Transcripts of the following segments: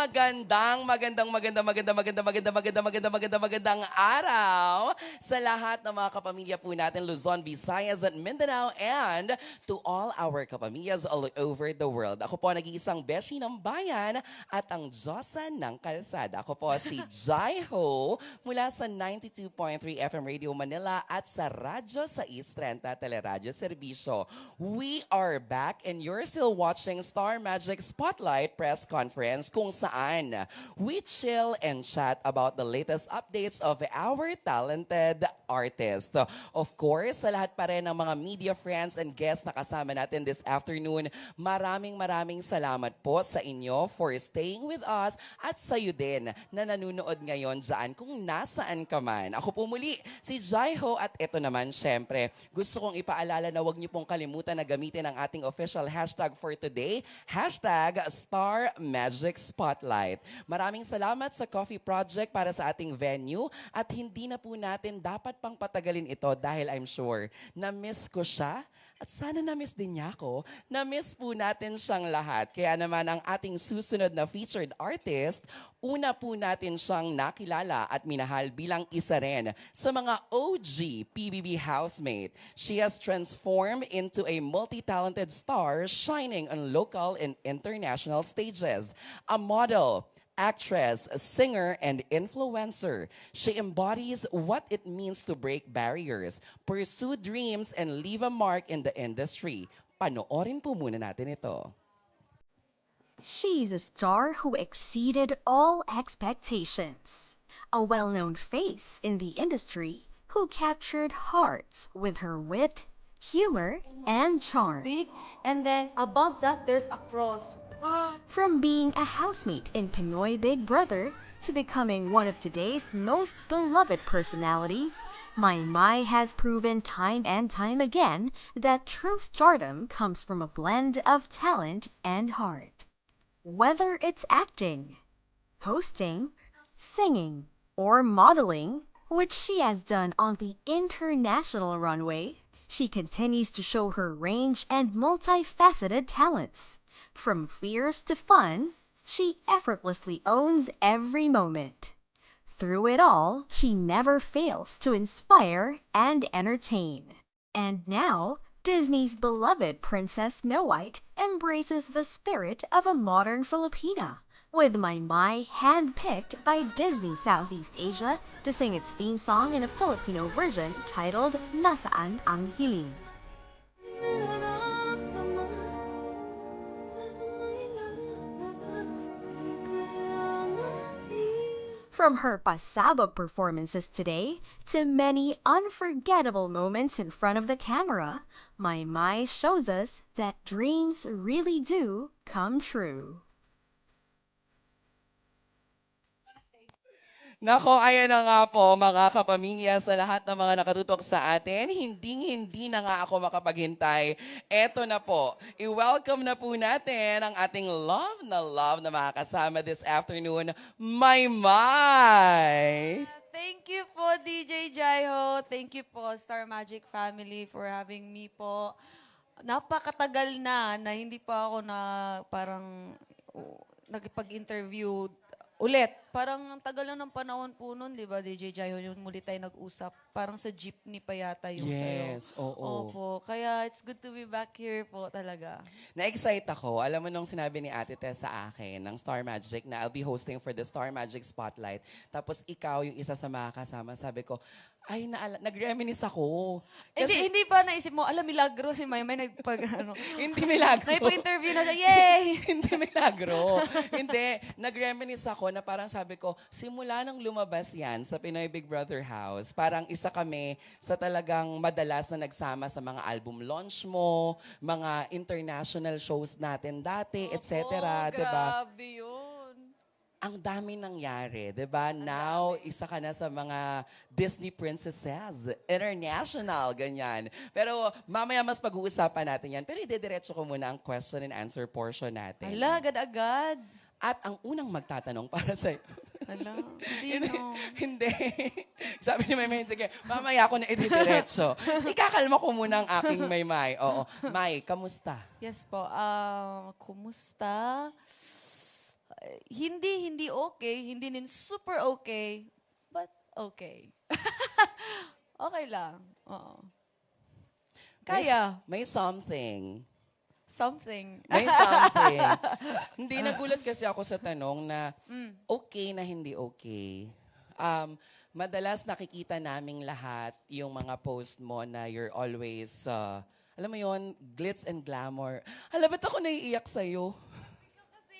Magandang, magandang, magandang, magandang, magandang, magandang, magandang, magandang, magandang, magandang araw sa lahat ng mga kapamilya po natin, Luzon, Visayas, at Mindanao, and to all our kapamilyas all over the world. Ako po nag-iisang beshi ng bayan at ang Diyosa ng Kalsada. Ako po si Jai Ho mula sa 92.3 FM Radio Manila at sa Radyo sa East 30 Teleradyo Serbisyo. We are back and you're still watching Star Magic Spotlight Press Conference kung saan we chill and chat about the latest updates of our talented artists. Of course, sa lahat pa rin ng mga media friends and guests na kasama natin this afternoon, maraming maraming salamat po sa inyo for staying with us at sa iyo din na nanonood ngayon dyan kung nasaan ka man. Ako po muli, si Jai Ho at ito naman syempre, gusto kong ipaalala na huwag niyo pong kalimutan na gamitin ang ating official hashtag for today, hashtag Star Magic Spotlight. Maraming salamat sa Coffee Project para sa ating venue at hindi na po natin dapat pang patagalin ito dahil I'm sure na miss ko siya at sana na-miss din niya ako. Na-miss po natin siyang lahat. Kaya naman ang ating susunod na featured artist, una po natin siyang nakilala at minahal bilang isa rin sa mga OG PBB housemate. She has transformed into a multi-talented star shining on local and international stages. A model, actress, singer, and influencer. She embodies what it means to break barriers, pursue dreams, and leave a mark in the industry. Panoorin po muna natin ito. She's a star who exceeded all expectations. A well known face in the industry who captured hearts with her wit, humor, and charm. big, and then above that there's a cross. From being a housemate in Pinoy Big Brother to becoming one of today's most beloved personalities, My Mai has proven time and time again that true stardom comes from a blend of talent and heart. Whether it's acting, hosting, singing, or modeling, which she has done on the international runway, she continues to show her range and multifaceted talents. From fears to fun, she effortlessly owns every moment. Through it all, she never fails to inspire and entertain. And now, Disney's beloved Princess Snow White embraces the spirit of a modern Filipina, with My Mai handpicked by Disney Southeast Asia to sing its theme song in a Filipino version titled Nasaan Ang Hiling. From her pasabog performances today to many unforgettable moments in front of the camera, My Mai shows us that dreams really do come true. Nako, ayan na nga po mga kapamilya sa lahat ng mga nakatutok sa atin. Hindi hindi na nga ako makapaghintay. Eto na po, i-welcome na po natin ang ating love na love na mga kasama this afternoon, May May! Thank you po, DJ Jaiho. Thank you po, Star Magic family, for having me po. Napakatagal na na hindi pa ako na parang uh, nagpag-interview ulit. Parang ang tagal lang ng panahon po nun, di ba, DJ Jaiho, yung muli tayo nag-usap. Parang sa jeepney pa yata yung Yes, sayo. oo. Opo. Kaya it's good to be back here po talaga. Na-excite ako. Alam mo nung sinabi ni Ate Tess sa akin ng Star Magic na I'll be hosting for the Star Magic Spotlight. Tapos ikaw yung isa sa mga kasama. Sabi ko, ay, naala- nag-reminisce ako. hindi, hindi pa naisip mo, alam, milagro si Maymay nagpag, ano, hindi milagro. Naipag-interview na siya, yay! hindi milagro. hindi. Nag-reminisce ako na parang sabi ko, simula nang lumabas yan sa Pinoy Big Brother House, parang isa kami sa talagang madalas na nagsama sa mga album launch mo, mga international shows natin dati, etc. Oh, Diba? grabe yun. Ang dami nangyari, 'di ba? Now, isa ka na sa mga Disney princesses, international, ganyan. Pero mamaya mas pag-uusapan natin 'yan. Pero idediretso ko muna ang question and answer portion natin. Ala, agad-agad. At ang unang magtatanong para sa Ala, hindi, sino? hindi. Sabi ni Maymay, sige, mamaya ako na ididiretso. Ikakalma ko muna ang aking Maymay. Oo. May, kamusta? Yes po. Ah, kumusta? uh, hindi, hindi okay, hindi din super okay, but okay. okay lang. Oo. Kaya, May something. Something. May something. hindi, nagulat kasi ako sa tanong na Mm. okay na hindi okay. Um, madalas nakikita naming lahat yung mga post mo na you're always, uh, alam mo yon glitz and glamour. Hala, ba't ako naiiyak sa'yo? kasi,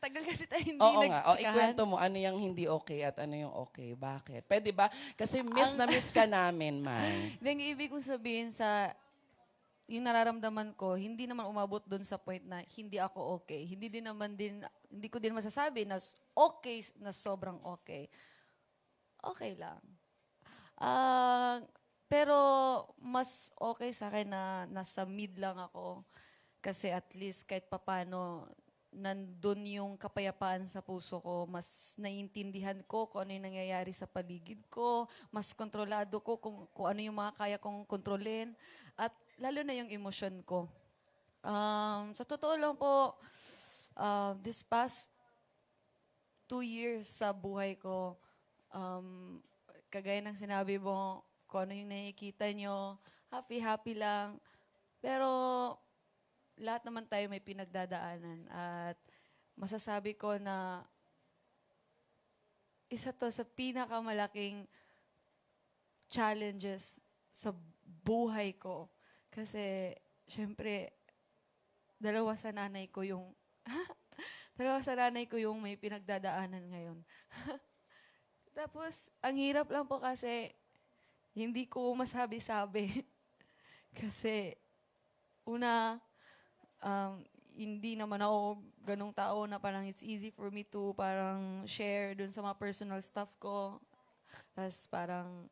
tagal kasi tayo hindi Oo nga. O, ikwento mo, ano yung hindi okay at ano yung okay. Bakit? Pwede ba? Kasi miss na miss ka namin, May. Yung ibig kong sabihin sa yung nararamdaman ko, hindi naman umabot doon sa point na hindi ako okay. Hindi din naman din, hindi ko din masasabi na okay, na sobrang okay. Okay lang. Ah, pero mas okay sa akin na nasa mid lang ako. Kasi at least kahit papano, nandun yung kapayapaan sa puso ko. Mas naiintindihan ko kung ano yung nangyayari sa paligid ko. Mas kontrolado ko kung, kung ano yung mga kaya kong kontrolin. At lalo na yung emosyon ko. Um, sa totoo lang po, uh, this past two years sa buhay ko, um, kagaya ng sinabi mo, kung ano yung nakikita nyo, happy-happy lang. Pero lahat naman tayo may pinagdadaanan. At masasabi ko na isa to sa pinakamalaking challenges sa buhay ko. Kasi, syempre, dalawa sa nanay ko yung dalawa sa nanay ko yung may pinagdadaanan ngayon. Tapos, ang hirap lang po kasi hindi ko masabi-sabi. kasi, una, um, hindi naman ako ganong tao na parang it's easy for me to parang share dun sa mga personal stuff ko. Tapos parang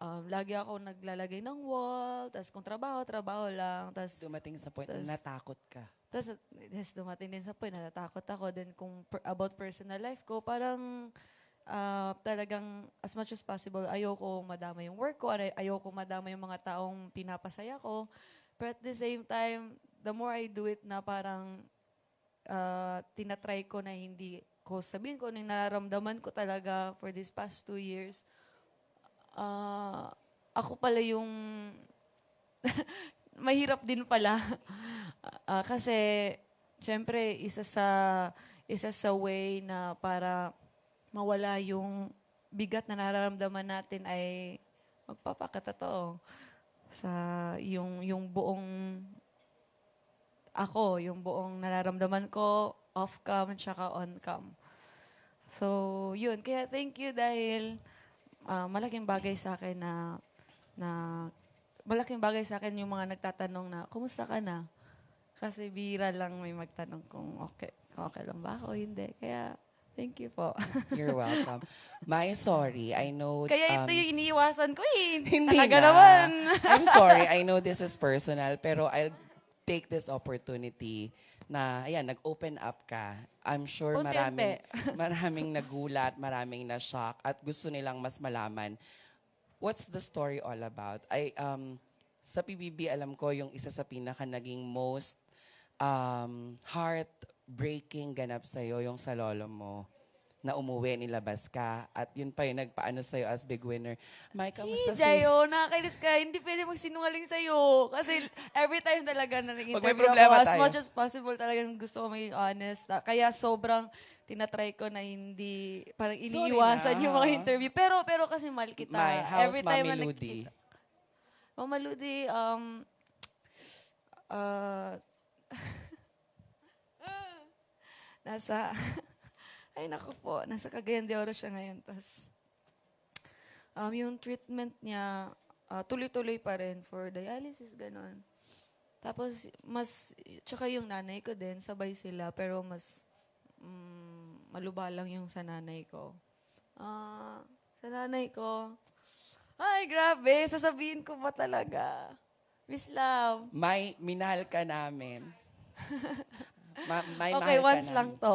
um, lagi ako naglalagay ng wall. Tapos kung trabaho, trabaho lang. Tapos Dumating sa point na Tas- natakot ka. tapos, yes, dumating din sa point, natatakot ako. Then, kung per- about personal life ko, parang ah, talagang as much as possible, ayoko madama yung work ko, ay- ayoko madama yung mga taong pinapasaya ko. But at the same time, the more I do it na parang ah, tinatry ko na hindi ko sabihin ko ano yung nararamdaman ko talaga for these past two years, ah, ako pala yung mahirap din pala. Ah, kasi, syempre, isa sa, isa sa way na para mawala yung bigat na nararamdaman natin ay magpapakatotoo sa yung yung buong ako, yung buong nararamdaman ko off-cam at saka on-cam. So, yun. Kaya thank you dahil ah, malaking bagay sa akin na na malaking bagay sa akin yung mga nagtatanong na, kumusta ka na? Kasi bira lang may magtanong kung okay, okay lang ba ako, hindi. Kaya, thank you po. You're welcome. My sorry, I know... Kaya ito um, yung iniiwasan ko eh. Hindi Talaga na. naman. I'm sorry, I know this is personal, pero I'll take this opportunity na, ayan, nag-open up ka. I'm sure Unti-unti. maraming, maraming nagulat, maraming na-shock, at gusto nilang mas malaman. What's the story all about? I, um, sa PBB, alam ko, yung isa sa pinaka naging most um, heartbreaking ganap sa'yo, yung sa lolo mo na umuwi, nilabas ka, at yun pa yung nagpaano sa'yo as big winner. Mike, kamusta si... Jayo, nakakainis ka. Hindi pwede magsinungaling sa'yo. Kasi every time talaga na nag-interview ako, as tayo. much as possible talagang gusto ko maging honest. Ah, Kaya sobrang tinatry ko na hindi, parang iniiwasan yung mga interview. Pero, pero kasi mahal kita. My house, every time Mami na Ludi. nakikita- Mama Ludi, um, uh, nasa, ay naku po, nasa Cagayan de Oro siya ngayon. Tapos, um, yung treatment niya, ah, tuloy-tuloy pa rin for dialysis, ganon. Tapos, mas, tsaka yung nanay ko din, sabay sila, pero mas, mm, maluba lang yung sa nanay ko. Ah, sa nanay ko, ay, grabe, sasabihin ko ba talaga? Miss Love. May, minahal ka namin. Ma- may okay, mahal once ka lang namin. to.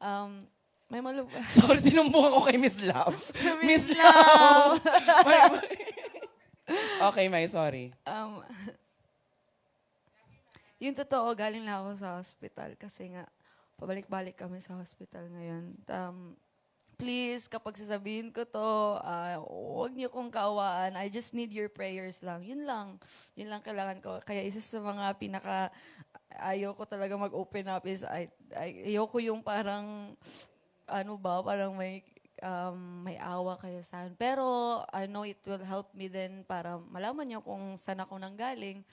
Um, may maluba. Sorry, sinumbong ako kay Miss Love. Miss Love. May- may- okay, may sorry. um, yung totoo, galing lang ako sa hospital kasi nga, pabalik-balik kami sa hospital ngayon. Um, please, kapag sasabihin ko to, ah, huwag niyo kong kaawaan. I just need your prayers lang. Yun lang. Yun lang kailangan ko. Kaya isa sa mga pinaka ayaw ko talaga mag-open up is I, I, ayoko yung parang ano ba, parang may um, may awa kayo sa akin. Pero I know it will help me then para malaman niyo kung saan ako nanggaling.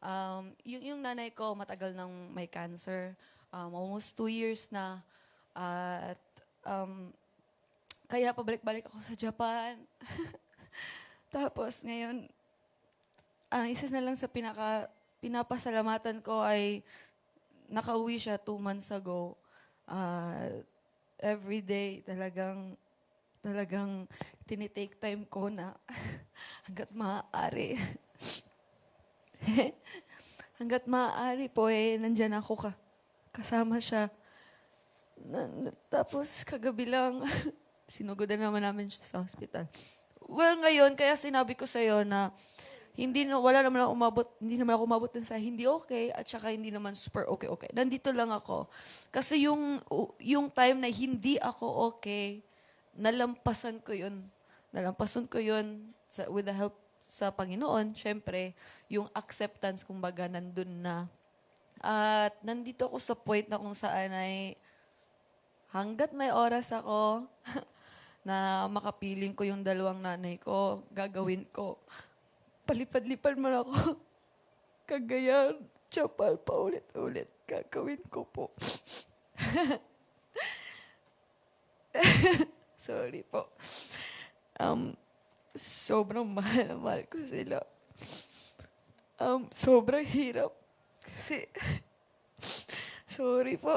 Um, yung, yung nanay ko matagal nang may cancer. Um, almost two years na. at um, kaya pabalik-balik ako sa Japan. Tapos ngayon, ang isa na lang sa pinaka pinapasalamatan ko ay nakauwi siya two months ago. Ah, every day talagang talagang tinitake time ko na hanggat maaari. hanggat maaari po eh, nandyan ako ka. Kasama siya. Na, na- tapos kagabi lang, sinugodan naman namin siya sa hospital. Well, ngayon, kaya sinabi ko sa'yo na hindi na, wala naman ako umabot, hindi naman ako umabot dun sa hindi okay at saka hindi naman super okay okay. Nandito lang ako. Kasi yung yung time na hindi ako okay, nalampasan ko yun. Nalampasan ko yun sa, with the help sa Panginoon, syempre, yung acceptance kumbaga nandun na. At nandito ako sa point na kung saan ay hanggat may oras ako na makapiling ko yung dalawang nanay ko, gagawin ko. Palipad-lipad man ako. Kagayan, tsapal pa ulit-ulit. Gagawin ko po. Sorry po. Um, sobrang mahal na mahal ko sila. Um, sobrang hirap. Kasi, sorry po.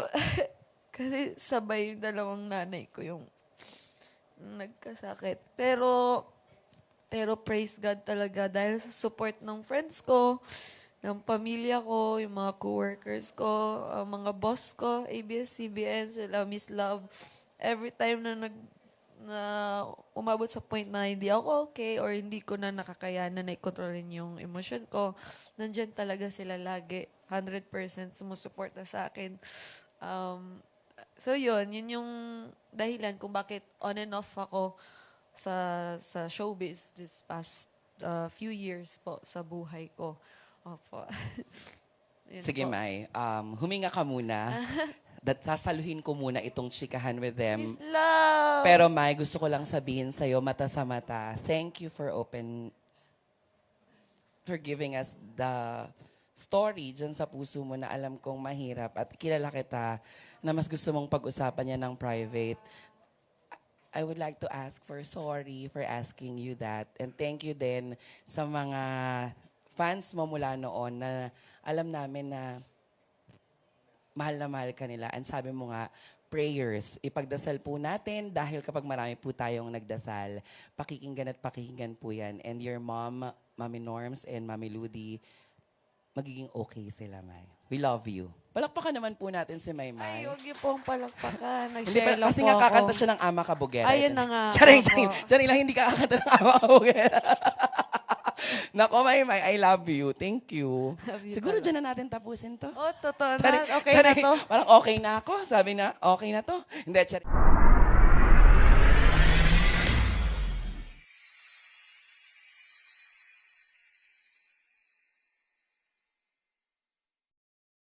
Kasi sabay yung dalawang nanay ko yung nagkasakit. Pero, pero praise God talaga dahil sa support ng friends ko, ng pamilya ko, yung mga coworkers ko, ang mga boss ko, ABS-CBN, sila, Miss Love. Every time na nag na umabot sa point na hindi ako okay or hindi ko na nakakayanan na i-controlin yung emotion ko, nandyan talaga sila lagi. 100% sumusuporta sa akin. Um, so yun, yun yung dahilan kung bakit on and off ako sa sa showbiz this past uh, few years po sa buhay ko. Opo. Sige, po. Mai. Um, huminga ka muna. Dat sasaluhin ko muna itong chikahan with them. Miss Love! Pero Mai, gusto ko lang sabihin sa'yo, mata sa mata, thank you for open, for giving us the story dyan sa puso mo na alam kong mahirap at kilala kita na mas gusto mong pag-usapan niya ng private. I would like to ask for sorry for asking you that. And thank you din sa mga fans mo mula noon na alam namin na mahal na mahal ka nila. And sabi mo nga, prayers. Ipagdasal po natin dahil kapag marami po tayong nagdasal, pakikinggan at pakikinggan po yan. And your mom, Mami Norms and Mami Ludi, magiging okay sila, May. We love you. Palakpakan naman po natin si May Ay, huwag niyo pong palakpakan. Hindi Nag-share lang kasi nga ako. kakanta siya ng Ama Kabugera. Ayun Ito. na nga. Charing, Opo. charing. Charing lang, hindi ka kakanta ng Ama Kabugera. Nako, May May, I love you. Thank you. Love you Siguro dyan na natin tapusin to. Oh, totoo na. Charing, Okay charing. na to. Parang okay na ako. Sabi na, okay na to. Hindi, charing.